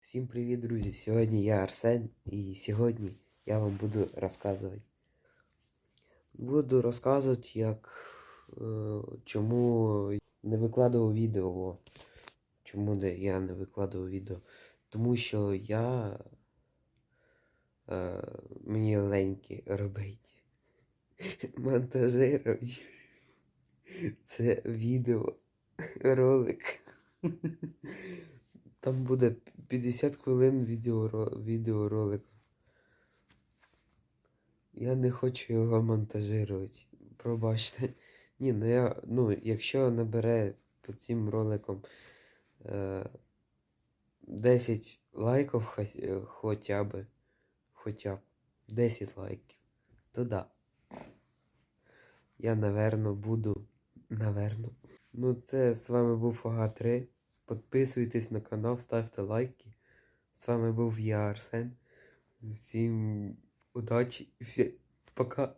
Всім привіт, друзі! Сьогодні я Арсен і сьогодні я вам буду розказувати. Буду розказувати, як е, чому не викладував відео. Чому я не викладував відео? Тому що я е, мені леньки робить. Монтажировать це відео ролик. Там буде 50 хвилин відеоро- відеоролика. Я не хочу його монтажувати. Пробачте. Ні, ну я. Ну, якщо набере під цим роликом е, 10 лайків е, хоча б. Хоча б 10 лайків, то да. Я, наверно, буду. Наверно. Ну, це з вами був Фага 3. Підписуйтесь на канал, ставте лайки. З вами був я, Арсен. Всім удачі і все. Пока.